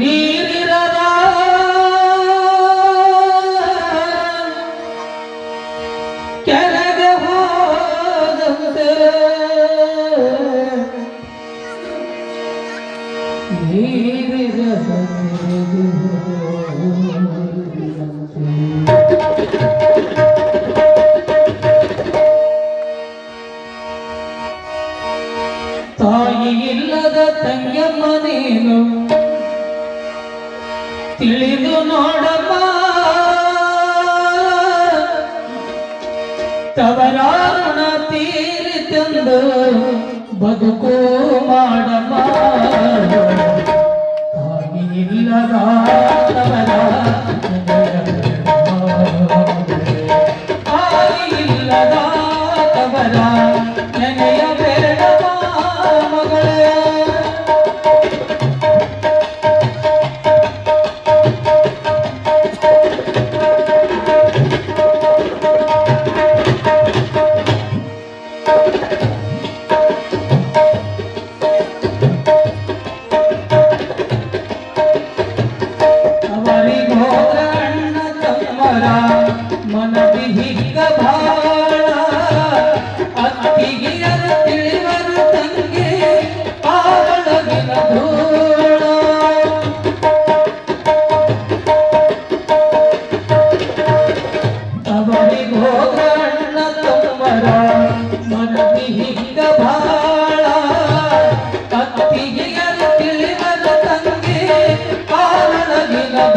need ತಾಯಿ ಇಲ್ಲದ ತಂಗಮ್ಮ ನೀನು ತಿಳಿದು ನೋಡಮ್ಮ ತವರಾಣ ತೀರಿತೆಂದು ಬದುಕು ಮಾಡಮ್ಮ.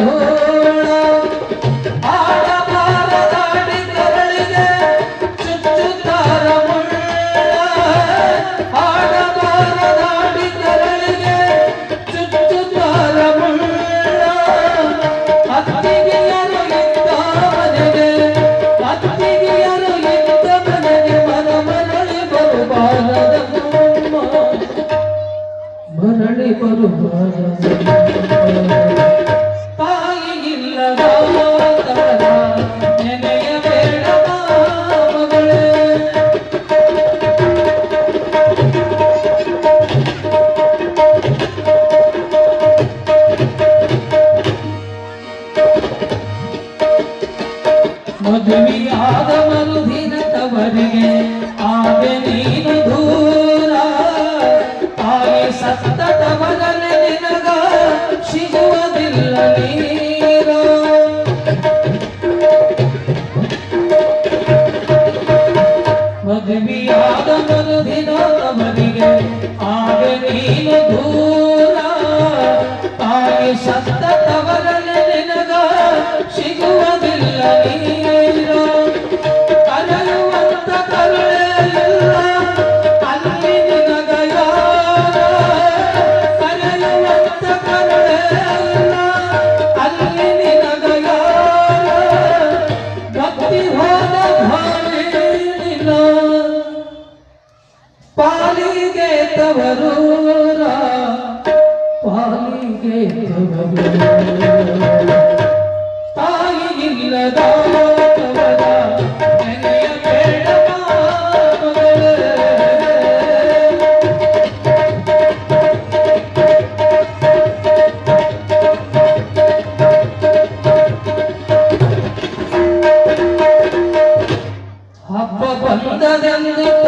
हो ಮದುವೆಯಾದ ಮರುದಿನ ಮನೆಗೆ ಆಗ ನೀನು ಶ್ರೀಮಂತದೆಂದು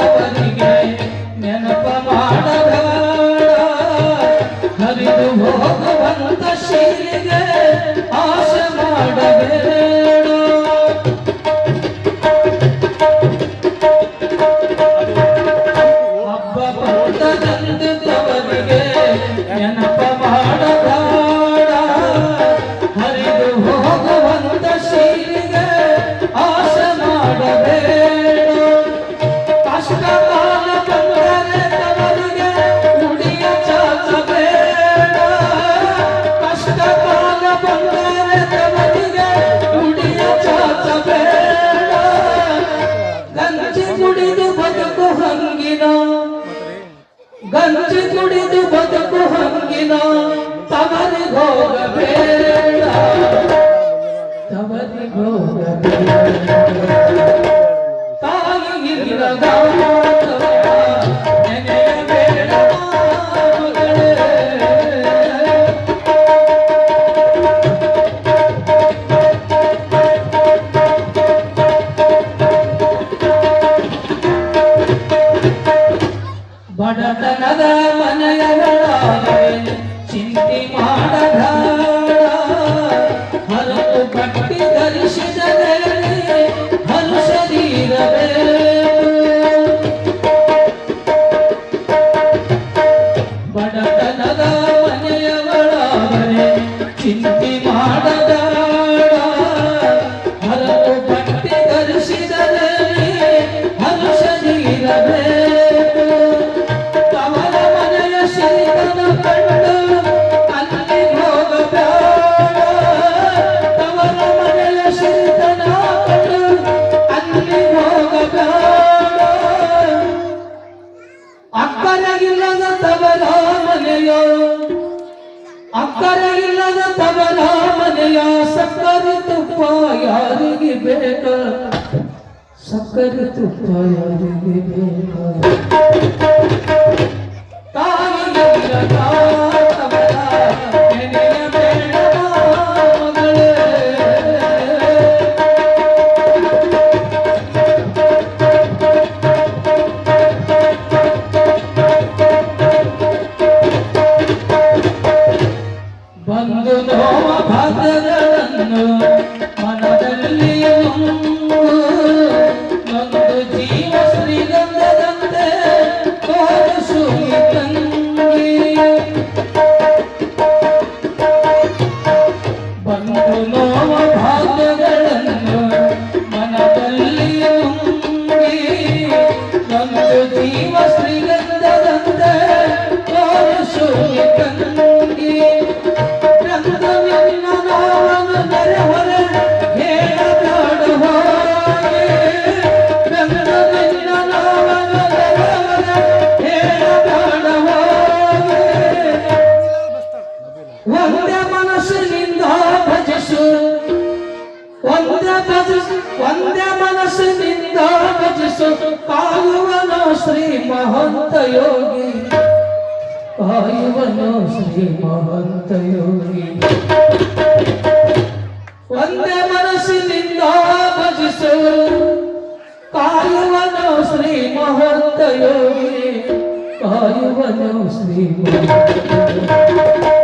ತಾಯಿ सकल तुझ ಕಾಯುವನು ಶ್ರೀ ಮಹಂತ ಯೋಗಿ. ಕಾಯುವನು ಶ್ರೀ ಮಹಂತ ಯೋಗಿ. ಒಂದೇ ಮನಸ್ಸಿನಿಂದ ಭಜಿಸು. ಕಾಯುವನು ಶ್ರೀ ಮಹಂತ ಯೋಗಿ. ಕಾಯುವನು ಶ್ರೀ ಮಹಂತ